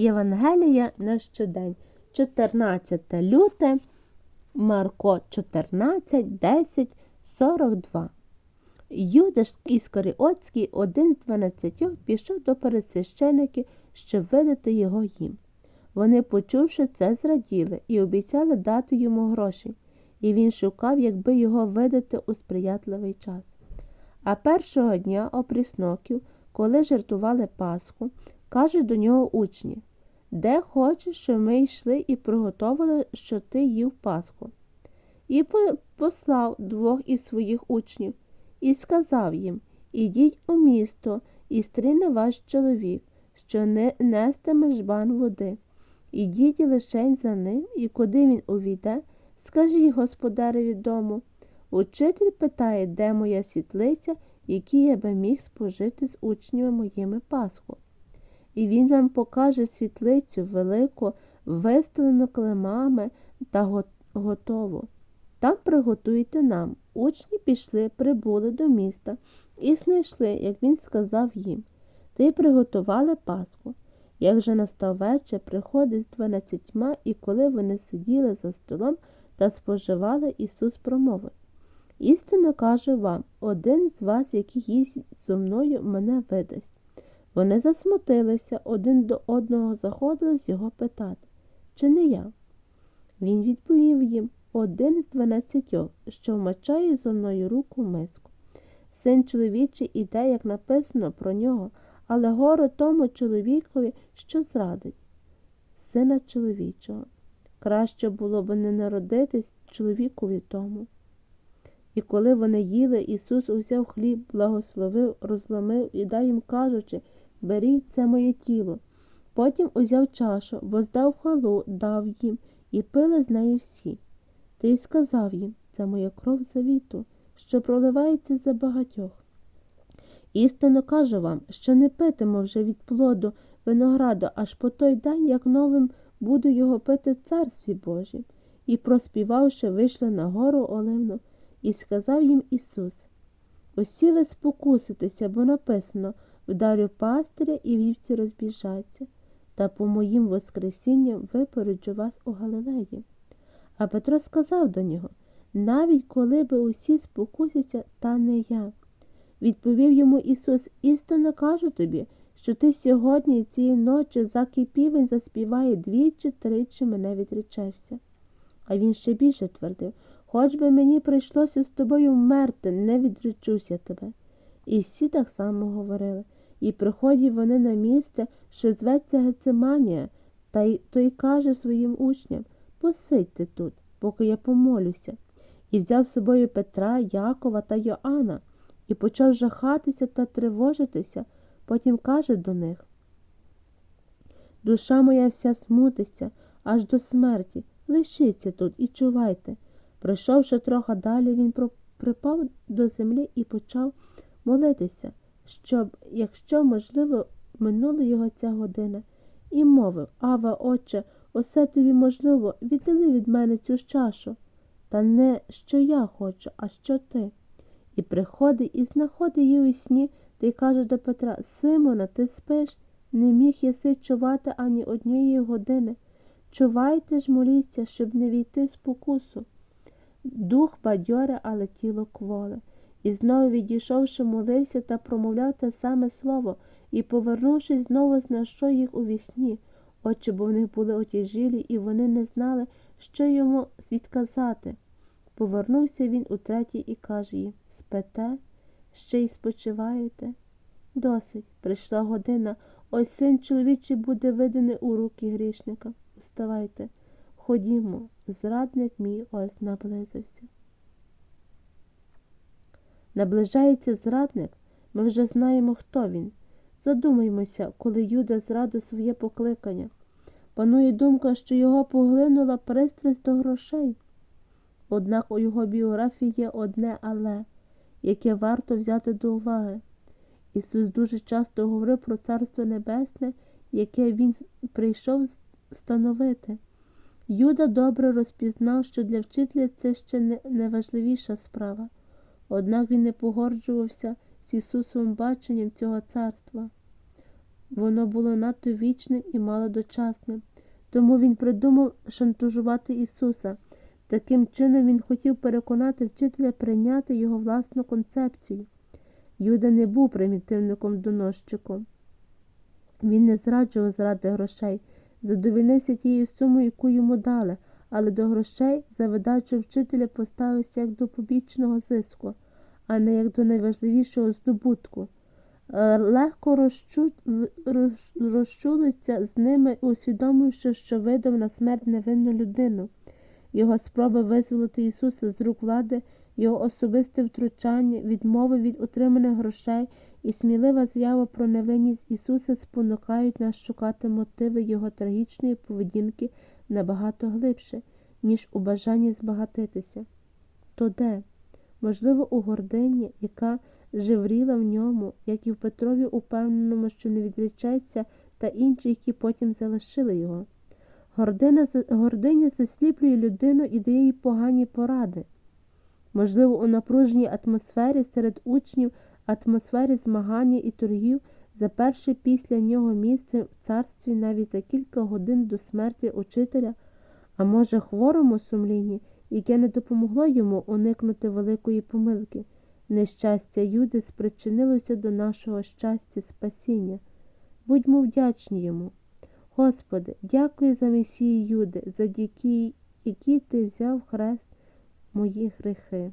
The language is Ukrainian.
Євангелія на щодень, 14 люте, Марко 14, 10, 42. Юдаш Іскаріотський, один з дванадцятьох, пішов до пересвящеників, щоб видати його їм. Вони, почувши це, зраділи і обіцяли дати йому гроші, і він шукав, якби його видати у сприятливий час. А першого дня опрісноків, коли жартували Пасху, кажуть до нього учні де хочеш, щоб ми йшли і приготували, що ти їв Пасху. І послав двох із своїх учнів і сказав їм Ідіть у місто, і стрине ваш чоловік, що не нестиме жбан води. Ідіть лишень за ним, і куди він увійде, скажіть господареві дому. Учитель питає, де моя світлиця, які я би міг спожити з учнями моїми Пасху. І він вам покаже світлицю велику, вистелену клемами та готову. Там приготуйте нам. Учні пішли, прибули до міста і знайшли, як він сказав їм, та й приготували Пасху. Як же настав вечір, приходить з дванадцятьма, і коли вони сиділи за столом та споживали, Ісус промовив Істинно кажу вам, один з вас, який їсть зо мною, мене видасть. Вони засмутилися, один до одного заходили його питати, чи не я? Він відповів їм один з дванадцятьох, що вмачає зо мною руку миску. Син чоловічий іде, як написано про нього, але горе тому чоловікові, що зрадить. Сина чоловічого. Краще було б не народитись чоловікові тому. І коли вони їли, Ісус узяв хліб, благословив, розломив і дав їм, кажучи Беріть це моє тіло. Потім узяв чашу, воздав халу, дав їм, і пили з неї всі. Та й сказав їм це моя кров завіту, що проливається за багатьох. Істинно кажу вам, що не питимо вже від плоду винограду аж по той день, як новим буду його пити в царстві Божім. І, проспівавши, вийшли на гору Оливну, і сказав їм Ісус Усі ви спокуситеся, бо написано вдарю пастиря і вівці розбіжаться, та по моїм воскресінням випереджу вас у Галилеї. А Петро сказав до нього навіть коли би усі спокусяться, та не я. Відповів йому Ісус, істинно кажу тобі, що ти сьогодні цієї ночі за кипівень заспіває двічі тричі мене відречешся. А він ще більше твердив Хоч би мені прийшлося з тобою вмерти, не відречуся тебе. І всі так само говорили. І приходять вони на місце, що зветься Гецеманія, та й той каже своїм учням Посидьте тут, поки я помолюся. І взяв з собою Петра, Якова та Йоанна, і почав жахатися та тривожитися, потім каже до них Душа моя вся смутиться аж до смерті. Лишіться тут і чувайте. Пройшовши трохи далі, він припав до землі і почав молитися, щоб, якщо, можливо, минула його ця година, і мовив Ава, отче, усе тобі можливо, віддали від мене цю чашу. Та не що я хочу, а що ти. І приходить і знаходить її у сні та й каже до Петра Симона, ти спиш? Не міг єси чувати ані однієї години. Чувайте ж, моліться, щоб не війти в спокусу. Дух бадьоре, але тіло кволе. І знову відійшовши, молився та промовляв те саме слово, і, повернувшись, знову знайшов їх у вісні. Очі бо в них були отяжілі, і вони не знали, що йому відказати. Повернувся він утретє і каже їм Спете, ще й спочиваєте? Досить, прийшла година, ось син чоловічий буде виданий у руки грішника. Уставайте, ходімо, зрадник мій ось наблизився. Наближається зрадник, ми вже знаємо, хто він. Задумаймося, коли Юда зрадив своє покликання. Панує думка, що його поглинула пристрасть до грошей. Однак у його біографії є одне але, яке варто взяти до уваги. Ісус дуже часто говорив про Царство Небесне, яке Він прийшов становити. Юда добре розпізнав, що для вчителя це ще не важливіша справа, однак він не погоджувався з Ісусовим баченням цього царства. Воно було надто вічним і малодочасним. Тому він придумав шантажувати Ісуса. Таким чином він хотів переконати вчителя прийняти його власну концепцію. Юда не був примітивником доносчиком. Він не зраджував заради грошей, задовільнився тією сумою, яку йому дали, але до грошей за видачу вчителя поставився як до побічного зиску, а не як до найважливішого здобутку. Е, Легко розчу... роз- розчулиться з ними, усвідомивши, що видав на смерть невинну людину. Його спроби визволити Ісуса з рук влади, його особисте втручання, відмови від отриманих грошей і смілива заява про невинність Ісуса спонукають нас шукати мотиви Його трагічної поведінки набагато глибше, ніж у бажанні збагатитися. То де? Можливо, у гордині, яка живріла в ньому, як і в Петрові, упевненому, що не відречеться, та інші, які потім залишили його. Гордина, гординя засліплює людину і дає їй погані поради. Можливо, у напруженій атмосфері серед учнів, атмосфері змагання і торгів, за перше після нього місце в царстві навіть за кілька годин до смерті учителя, а може, хворому сумлінні, яке не допомогло йому уникнути великої помилки. Нещастя Юди спричинилося до нашого щастя спасіння. Будьмо вдячні йому. Господи, дякую за Месію Юди, завдяки якій ти взяв хрест мої гріхи.